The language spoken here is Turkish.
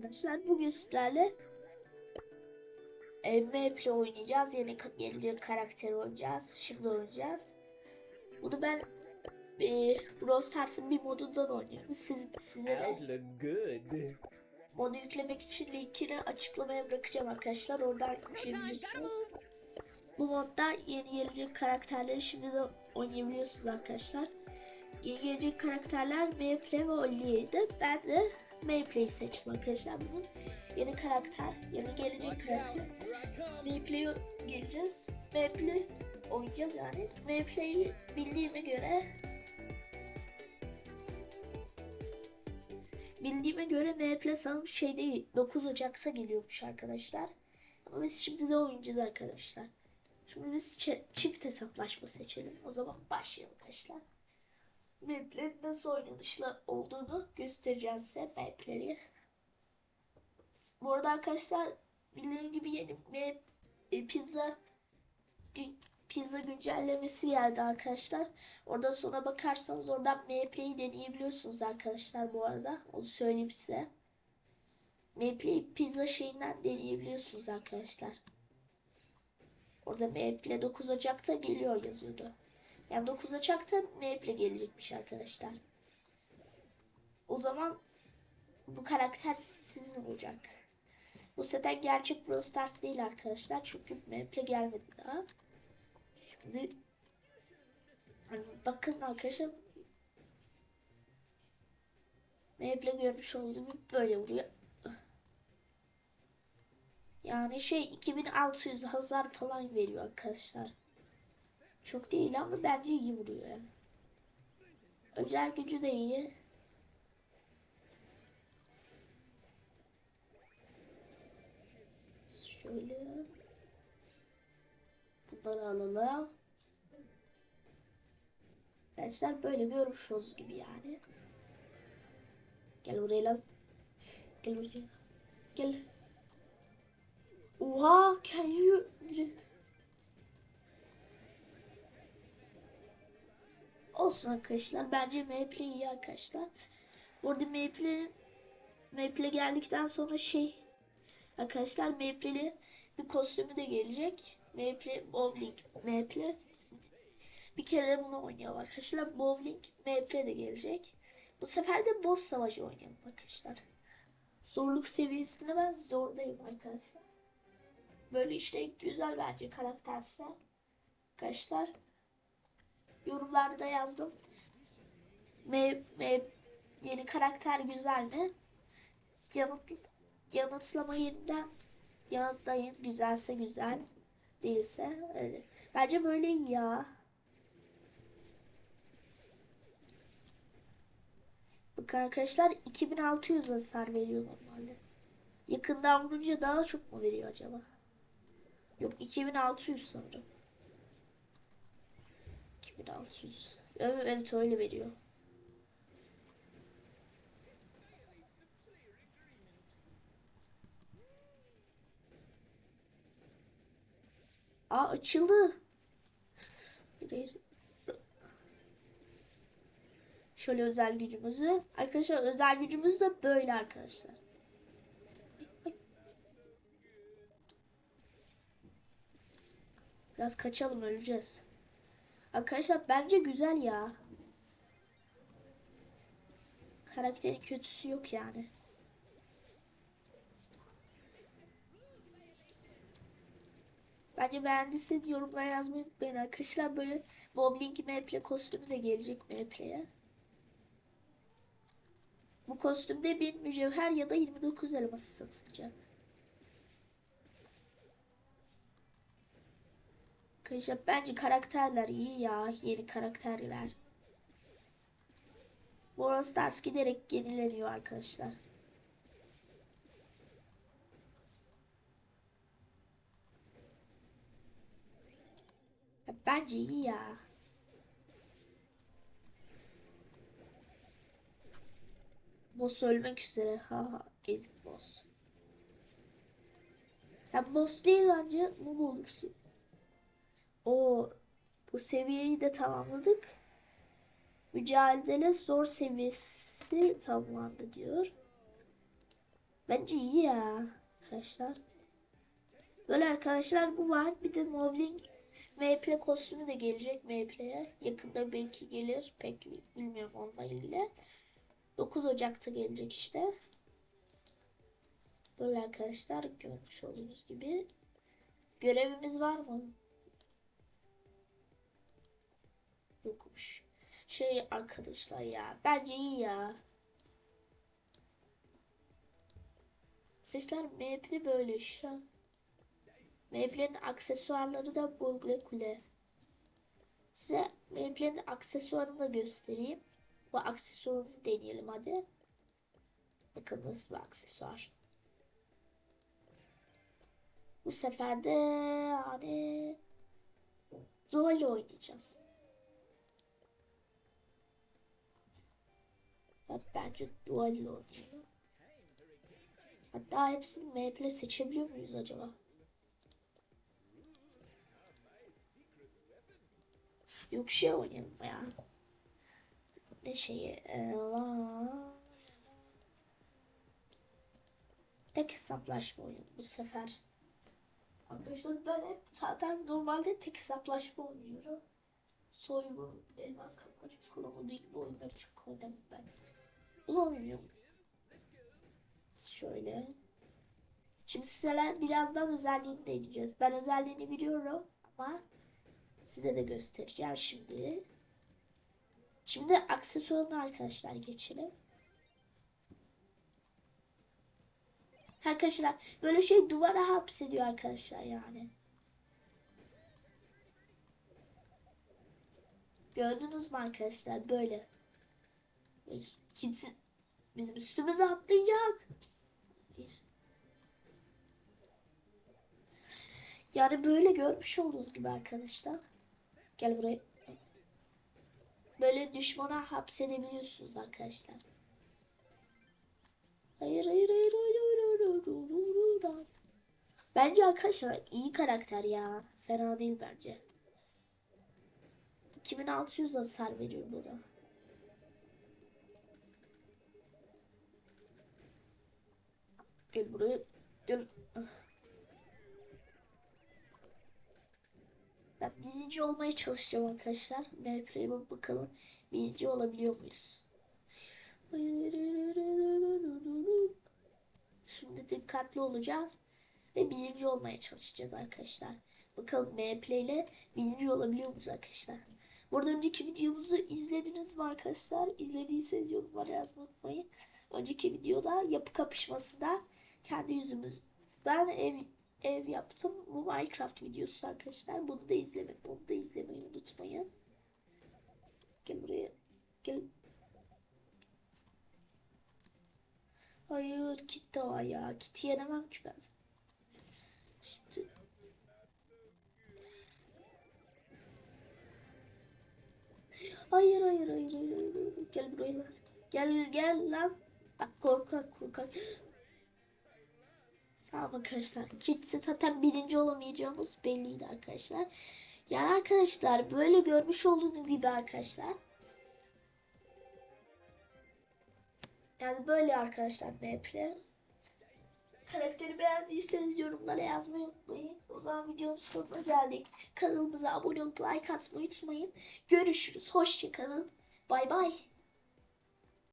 arkadaşlar. Bugün sizlerle e, Maple oynayacağız. Yeni gelecek karakteri oynayacağız. Şimdi oynayacağız. Bunu ben e, Brawl Stars'ın bir modundan oynuyorum. Siz, size de modu yüklemek için linkini açıklamaya bırakacağım arkadaşlar. Oradan yükleyebilirsiniz. Bu modda yeni gelecek karakterleri şimdi de oynayabiliyorsunuz arkadaşlar. Yeni gelecek karakterler Mayplay ve Oli'ydi. Ben de Mayplay'i seçtim arkadaşlar bunun. Yeni karakter, yeni gelecek karakter. Mayplay'e geleceğiz. Mayplay oynayacağız yani. Mayplay'i bildiğime göre Bildiğime göre Mayplay sanırım şey değil 9 Ocak'ta geliyormuş arkadaşlar. Ama biz şimdi de oynayacağız arkadaşlar. Şimdi biz çift hesaplaşma seçelim. O zaman başlayalım arkadaşlar. Map'lerin nasıl oynanışlı olduğunu göstereceğim size map'leri. Bu arada arkadaşlar bildiğiniz gibi yeni map e, pizza pizza güncellemesi geldi arkadaşlar. Orada sona bakarsanız oradan map'leri deneyebiliyorsunuz arkadaşlar bu arada. Onu söyleyeyim size. Map'leri pizza şeyinden deneyebiliyorsunuz arkadaşlar. Orada Maple 9 Ocak'ta geliyor yazıyordu. Yani 9 Ocak'ta Maple gelecekmiş arkadaşlar. O zaman bu karakter sizin olacak. Bu zaten gerçek Brawl Stars değil arkadaşlar. Çünkü Maple gelmedi daha. Şimdi hani bakın arkadaşlar Maple görmüş olduğunuz gibi böyle vuruyor. Yani şey 2600 hasar falan veriyor arkadaşlar. Çok değil ama bence iyi vuruyor yani. Özel gücü de iyi. Şöyle. Bunları alalım. Arkadaşlar böyle görmüş olduğunuz gibi yani. Gel buraya lan. Gel buraya. Gel. Oha kendi direkt. Olsun arkadaşlar. Bence Maple iyi arkadaşlar. Bu arada Maple Maple geldikten sonra şey arkadaşlar Maple'li bir kostümü de gelecek. Maple Bowling Maple bir kere de bunu oynayalım arkadaşlar. Bowling Maple de gelecek. Bu sefer de boss savaşı oynayalım arkadaşlar. Zorluk seviyesinde ben zordayım arkadaşlar. Böyle işte güzel bence karakterse. Arkadaşlar yorumlarda da yazdım. Me, me, yeni karakter güzel mi? Yanıt, yanıtlama yerinden yanıtlayın. Güzelse güzel. Değilse öyle. Bence böyle ya. Bakın arkadaşlar 2600 hasar veriyor normalde. Yakından vurunca daha çok mu veriyor acaba? Yok 2600 sanırım. 2600. Evet, öyle veriyor. Aa açıldı. Şöyle özel gücümüzü. Arkadaşlar özel gücümüz de böyle arkadaşlar. Biraz kaçalım öleceğiz. Arkadaşlar bence güzel ya. Karakterin kötüsü yok yani. Bence beğendiyseniz yorumlara yazmayı unutmayın arkadaşlar. Böyle Boblink Maple kostümü de gelecek Maple'ye. Bu kostümde bir mücevher ya da 29 elması satılacak. Arkadaşlar bence karakterler iyi ya. Yeni karakterler. Brawl Stars giderek yenileniyor arkadaşlar. Bence iyi ya. Boss ölmek üzere. Ha ha. Ezik boss. Sen boss değil anca mum olursun. O bu seviyeyi de tamamladık. Mücadele zor seviyesi tamamlandı diyor. Bence iyi ya arkadaşlar. Böyle arkadaşlar bu var. Bir de Moblin Maple kostümü de gelecek Maple'ye. Yakında belki gelir. Pek bilmiyorum onunla ilgili. 9 Ocak'ta gelecek işte. Böyle arkadaşlar görmüş olduğunuz gibi. Görevimiz var mı? Yokmuş. Şey arkadaşlar ya. Bence iyi ya. Arkadaşlar Maple böyle işte. Maple'nin aksesuarları da böyle kule. Size Maple'nin aksesuarını da göstereyim. Bu aksesuarını deneyelim hadi. Bakın nasıl bir aksesuar. Bu sefer de hani Zoe oynayacağız. Bence Zoe oynayalım. Hatta hepsini Maple seçebiliyor muyuz acaba? Yok şey oynayalım ya. Ne şeyi? Ee, la- Tek hesaplaşma oyunu bu sefer. Arkadaşlar ben hep zaten normalde tek hesaplaşma oynuyorum. Soygun, elmas kapmaca falan o değil bu oyunları çok oynadım ben. Bunu oynuyorum. Şöyle. Şimdi sizler birazdan özelliğini deneyeceğiz. Ben özelliğini biliyorum ama size de göstereceğim şimdi. Şimdi aksesuarına arkadaşlar geçelim. Arkadaşlar böyle şey duvara hapsediyor arkadaşlar yani. Gördünüz mü arkadaşlar böyle. Gitsin. Bizim üstümüze atlayacak. Yani böyle görmüş olduğunuz gibi arkadaşlar. Gel buraya. Böyle düşmana hapsedebiliyorsunuz arkadaşlar. Hayır hayır hayır hayır hayır hayır, hayır, hayır. Bence arkadaşlar iyi karakter ya. Fena değil bence. 2600 hasar veriyor bu da. Gel buraya. Gel. Ben birinci olmaya çalışacağım arkadaşlar. MF'ye bakalım. Birinci olabiliyor muyuz? Şimdi dikkatli olacağız. Ve birinci olmaya çalışacağız arkadaşlar. Bakalım MP ile birinci olabiliyor muyuz arkadaşlar? Burada önceki videomuzu izlediniz mi arkadaşlar? İzlediyseniz yorumlara yazmayı unutmayın. Önceki videoda yapı kapışmasında kendi yüzümüzden ev ev yaptım. Bu Minecraft videosu arkadaşlar. Bunu da izlemek, bunu da izlemeyi unutmayın. Gel buraya. Gel. Hayır, kit de var ya. Kiti yenemem ki ben. Şimdi Hayır hayır hayır hayır. Gel buraya lan. Gel gel lan. Bak korkak korkak. Tamam arkadaşlar. Kids'e zaten birinci olamayacağımız belliydi arkadaşlar. Yani arkadaşlar böyle görmüş olduğunuz gibi arkadaşlar. Yani böyle arkadaşlar Maple. Karakteri beğendiyseniz yorumlara yazmayı unutmayın. O zaman videonun sonuna geldik. Kanalımıza abone olup like atmayı unutmayın. Görüşürüz. Hoşçakalın. Bay bay.